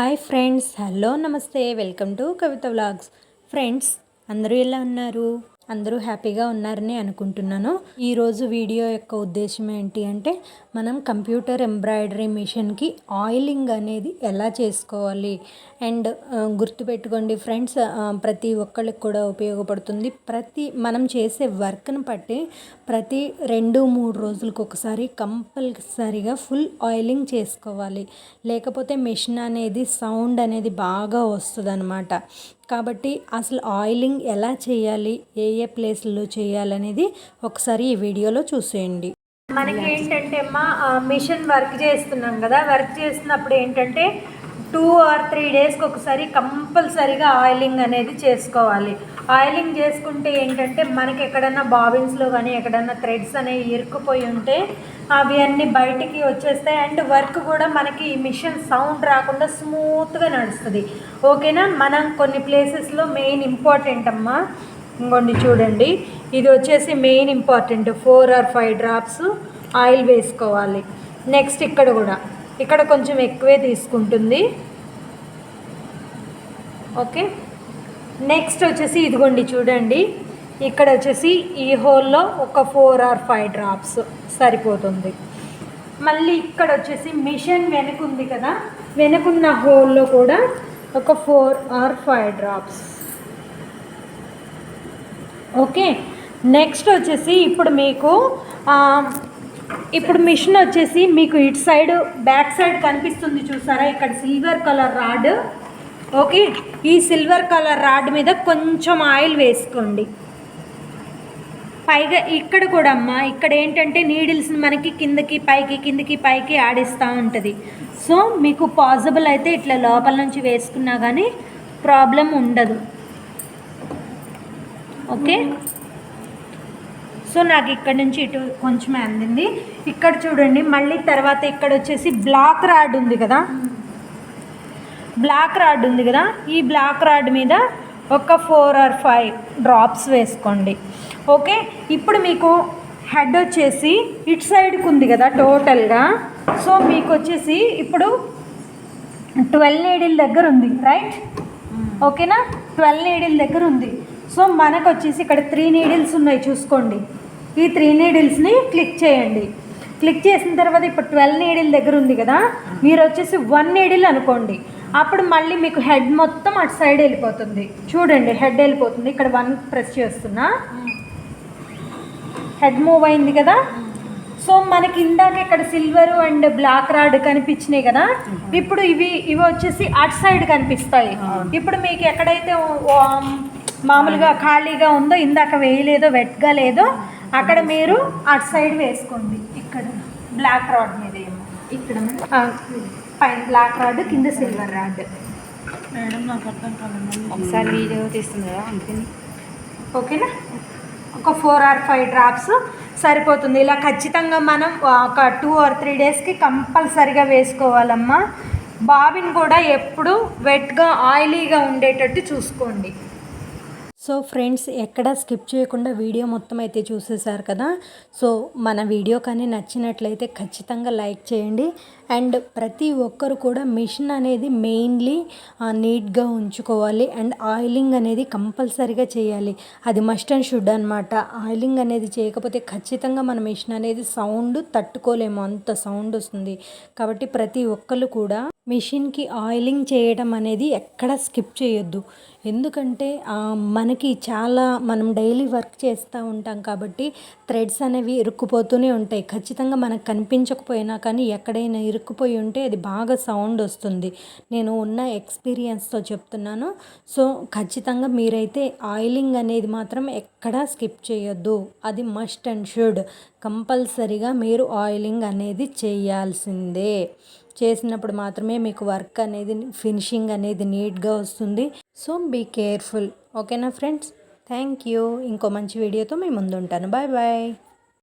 Hi friends hello నమస్తే welcome to Kavitha vlogs. Friends అందరూ ఎలా ఉన్నారు? అందరూ హ్యాపీగా ఉన్నారని అనుకుంటున్నాను. ఈరోజు వీడియో యొక్క ఉద్దేశం ఏంటి అంటే మనం కంప్యూటర్ ఎంబ్రాయిడరీ మిషన్కి ఆయిలింగ్ అనేది ఎలా చేసుకోవాలి? అండ్ గుర్తుపెట్టుకోండి ఫ్రెండ్స్ ప్రతి ఒక్కళ్ళకి కూడా ఉపయోగపడుతుంది. ప్రతి మనం చేసే వర్క్ని బట్టి ప్రతి రెండు మూడు రోజులకు ఒకసారి కంపల్సరీగా ఫుల్ ఆయిలింగ్ చేసుకోవాలి. లేకపోతే మిషన్ అనేది సౌండ్ అనేది బాగా వస్తుంది అన్నమాట కాబట్టి అసలు ఆయిలింగ్ ఎలా చేయాలి ఏ ఏ ప్లేస్లో చేయాలనేది ఒకసారి ఈ వీడియోలో చూసేయండి. మనకి ఏంటంటే అమ్మా మిషన్ వర్క్ చేస్తున్నాం కదా. వర్క్ చేస్తున్నప్పుడు ఏంటంటే టూ ఆర్ త్రీ డేస్కి ఒకసారి కంపల్సరీగా ఆయిలింగ్ అనేది చేసుకోవాలి. ఆయిలింగ్ చేసుకుంటే ఏంటంటే మనకి ఎక్కడన్నా బాబిన్స్లో కానీ ఎక్కడన్నా థ్రెడ్స్ అనేవి ఇరుక్కుపోయి ఉంటే అవి అన్నీ బయటికి వచ్చేస్తాయి. అండ్ వర్క్ కూడా మనకి ఈ మిషన్ సౌండ్ రాకుండా స్మూత్గా నడుస్తుంది. ఓకేనా? మనం కొన్ని ప్లేసెస్లో మెయిన్ ఇంపార్టెంట్ అమ్మా. ఇంకోండి చూడండి. ఇది వచ్చేసి main important. Four or five drops oil వేసుకోవాలి. నెక్స్ట్ ఇక్కడ కూడా. ఇక్కడ కొంచెం ఎక్కువే తీసుకుంటుంది. ఓకే. నెక్స్ట్ వచ్చేసి ఇదిగోండి చూడండి. ఇక్కడ వచ్చేసి ఈ హోల్లో ఒక ఫోర్ ఆర్ ఫైవ్ డ్రాప్స్ సరిపోతుంది. మళ్ళీ ఇక్కడ వచ్చేసి మిషన్ వెనుకుంది కదా. వెనుకున్న హోల్లో కూడా ఒక four or five drops. Okay. Next వచ్చేసి ఇప్పుడు మీకు ఇప్పుడు మిషన్ వచ్చేసి మీకు ఇటు సైడ్ బ్యాక్ సైడ్ కనిపిస్తుంది చూసారా? ఇక్కడ సిల్వర్ కలర్ రాడ్. ఓకే? ఈ సిల్వర్ కలర్ రాడ్ మీద కొంచెం ఆయిల్ వేసుకోండి. పైగా ఇక్కడ కూడా అమ్మ ఇక్కడ ఏంటంటే నీడిల్స్ని మనకి కిందకి పైకి కిందకి పైకి ఆడిస్తూ ఉంటుంది. సో మీకు పాసిబుల్ అయితే ఇట్లా లోపల నుంచి వేసుకున్నా కానీ ప్రాబ్లం ఉండదు. ఓకే? సో నాకు ఇక్కడ నుంచి ఇటు కొంచెమే అందింది. ఇక్కడ చూడండి మళ్ళీ తర్వాత ఇక్కడ వచ్చేసి బ్లాక్ రాడ్ ఉంది కదా. బ్లాక్ రాడ్ ఉంది కదా. ఈ బ్లాక్ రాడ్ మీద ఒక ఫోర్ ఆర్ ఫైవ్ డ్రాప్స్ వేసుకోండి. ఓకే? ఇప్పుడు మీకు హెడ్ వచ్చేసి ఇటు సైడ్కి ఉంది కదా టోటల్గా. సో మీకు వచ్చేసి ఇప్పుడు ట్వెల్వ్ నీడిల్ దగ్గర ఉంది రైట్? ఓకేనా? ట్వెల్వ్ నీడిల్ దగ్గర ఉంది. సో మనకు వచ్చేసి ఇక్కడ త్రీ నీడిల్స్ ఉన్నాయి చూసుకోండి. ఈ త్రీ నీడిల్స్ని క్లిక్ చేయండి. క్లిక్ చేసిన తర్వాత ఇప్పుడు ట్వెల్వ్ నీడిల్ దగ్గర ఉంది కదా మీరు వచ్చేసి వన్ నీడిల్ అనుకోండి. అప్పుడు మళ్ళీ మీకు హెడ్ మొత్తం అటు సైడ్ వెళ్ళిపోతుంది. చూడండి హెడ్ వెళ్ళిపోతుంది. ఇక్కడ వన్ ప్రెస్ చేస్తున్నా. హెడ్ మూవ్ అయింది కదా. సో మనకి ఇందాక ఇక్కడ సిల్వర్ అండ్ బ్లాక్ రాడ్ కనిపించినాయి కదా ఇప్పుడు ఇవి ఇవి వచ్చేసి అటు సైడ్ కనిపిస్తాయి. ఇప్పుడు మీకు ఎక్కడైతే మామూలుగా ఖాళీగా ఉందో ఇందాక వేయలేదో వెట్గా లేదో అక్కడ మీరు అటు సైడ్ వేసుకోండి. ఇక్కడ బ్లాక్ రాడ్ మీద ఏమో. ఇక్కడ పైన బ్లాక్ రాడ్ కింద సిల్వర్ రాడ్ మేడం నాకు అర్థం కాలేదు. ఒకసారి వీడియో తీస్తుంది కదా అందుకని. ఓకేనా? ఒక ఫోర్ ఆర్ ఫైవ్ డ్రాప్స్ సరిపోతుంది. ఇలా ఖచ్చితంగా మనం ఒక టూ ఆర్ త్రీ డేస్కి కంపల్సరిగా వేసుకోవాలమ్మా. బాబిన్ కూడా ఎప్పుడు వెట్గా ఆయిలీగా ఉండేటట్టు చూసుకోండి. సో ఫ్రెండ్స్ ఎక్కడ స్కిప్ చేయకుండా వీడియో మొత్తం అయితే చూసేశారు కదా. సో మన వీడియో కానీ నచ్చినట్లయితే ఖచ్చితంగా లైక్ చేయండి. అండ్ ప్రతి ఒక్కరు కూడా మిషన్ అనేది మెయిన్లీ నీట్గా ఉంచుకోవాలి. అండ్ ఆయిలింగ్ అనేది కంపల్సరీగా చేయాలి. అది మస్ట్ అండ్ షుడ్ అనమాట ఆయిలింగ్ అనేది చేయకపోతే ఖచ్చితంగా మన మిషన్ అనేది సౌండ్ తట్టుకోలేము. అంత సౌండ్ వస్తుంది. కాబట్టి ప్రతి ఒక్కరు కూడా మిషన్కి ఆయిలింగ్ చేయడం అనేది ఎక్కడ స్కిప్ చేయొద్దు. ఎందుకంటే మనకి చాలా మనం డైలీ వర్క్ చేస్తూ ఉంటాం కాబట్టి థ్రెడ్స్ అనేవి ఇరుక్కుపోతూనే ఉంటాయి. ఖచ్చితంగా మనకు కనిపించకపోయినా కానీ ఎక్కడైనా ఇరుక్కుపోయి ఉంటే అది బాగా సౌండ్ వస్తుంది. నేను ఉన్న ఎక్స్పీరియన్స్తో చెప్తున్నాను. సో ఖచ్చితంగా మీరైతే ఆయిలింగ్ అనేది మాత్రం ఎక్కడా స్కిప్ చేయొద్దు. అది మస్ట్ అండ్ షుడ్. కంపల్సరీగా మీరు ఆయిలింగ్ అనేది చేయాల్సిందే. చేసినప్పుడు మాత్రమే మీకు వర్క్ అనేది ఫినిషింగ్ అనేది నీట్గా వస్తుంది. So be careful. ఓకేనా ఫ్రెండ్స్? థ్యాంక్ యూ ఇంకో మంచి వీడియోతో మేము ముందుంటాను. Bye bye.